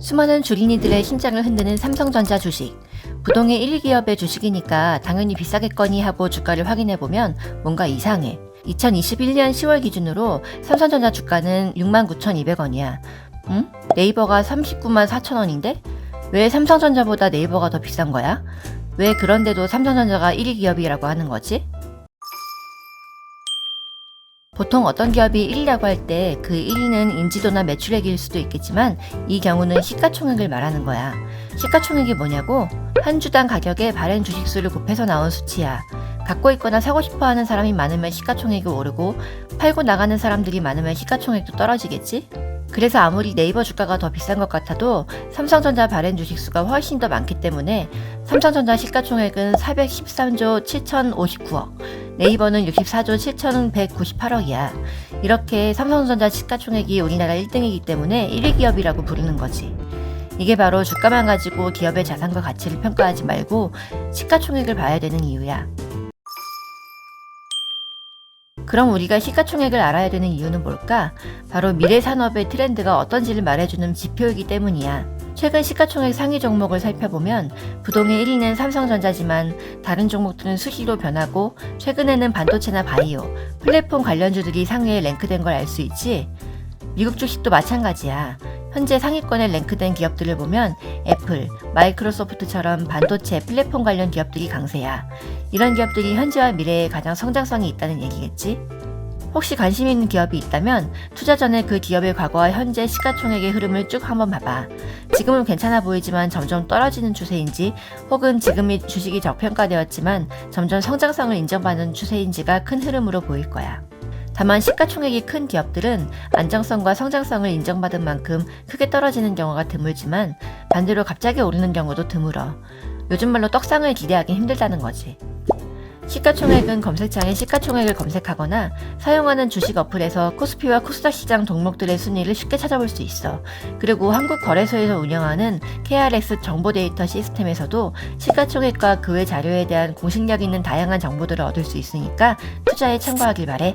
수많은 주린이들의 심장을 흔드는 삼성전자 주식. 부동의 1, 2기업의 주식이니까 당연히 비싸겠거니 하고 주가를 확인해보면 뭔가 이상해. 2021년 10월 기준으로 삼성전자 주가는 69,200원이야. 응? 네이버가 39만 4천원인데? 왜 삼성전자보다 네이버가 더 비싼 거야? 왜 그런데도 삼성전자가 1위 기업이라고 하는 거지? 보통 어떤 기업이 1위라고 할 때 그 1위는 인지도나 매출액일 수도 있겠지만 이 경우는 시가총액을 말하는 거야. 시가총액이 뭐냐고? 한 주당 가격의 발행 주식수를 곱해서 나온 수치야. 갖고 있거나 사고 싶어 하는 사람이 많으면 시가총액이 오르고 팔고 나가는 사람들이 많으면 시가총액도 떨어지겠지? 그래서 아무리 네이버 주가가 더 비싼 것 같아도 삼성전자 발행 주식수가 훨씬 더 많기 때문에 삼성전자 시가총액은 413조 7,059억, 네이버는 64조 7,198억이야. 이렇게 삼성전자 시가총액이 우리나라 1등이기 때문에 1위 기업이라고 부르는 거지. 이게 바로 주가만 가지고 기업의 자산과 가치를 평가하지 말고 시가총액을 봐야 되는 이유야. 그럼 우리가 시가총액을 알아야 되는 이유는 뭘까? 바로 미래 산업의 트렌드가 어떤지를 말해주는 지표이기 때문이야. 최근 시가총액 상위 종목을 살펴보면 부동의 1위는 삼성전자지만 다른 종목들은 수시로 변하고 최근에는 반도체나 바이오, 플랫폼 관련주들이 상위에 랭크된 걸 알 수 있지. 미국 주식도 마찬가지야. 현재 상위권에 랭크된 기업들을 보면 애플, 마이크로소프트처럼 반도체, 플랫폼 관련 기업들이 강세야. 이런 기업들이 현재와 미래에 가장 성장성이 있다는 얘기겠지? 혹시 관심 있는 기업이 있다면 투자 전에 그 기업의 과거와 현재 시가총액의 흐름을 쭉 한번 봐봐. 지금은 괜찮아 보이지만 점점 떨어지는 추세인지 혹은 지금이 주식이 저평가되었지만 점점 성장성을 인정받는 추세인지가 큰 흐름으로 보일 거야. 다만 시가총액이 큰 기업들은 안정성과 성장성을 인정받은 만큼 크게 떨어지는 경우가 드물지만 반대로 갑자기 오르는 경우도 드물어. 요즘 말로 떡상을 기대하기 힘들다는 거지. 시가총액은 검색창에 시가총액을 검색하거나 사용하는 주식 어플에서 코스피와 코스닥 시장 종목들의 순위를 쉽게 찾아볼 수 있어. 그리고 한국 거래소에서 운영하는 KRX 정보 데이터 시스템에서도 시가총액과 그 외 자료에 대한 공식력 있는 다양한 정보들을 얻을 수 있으니까 투자에 참고하길 바래.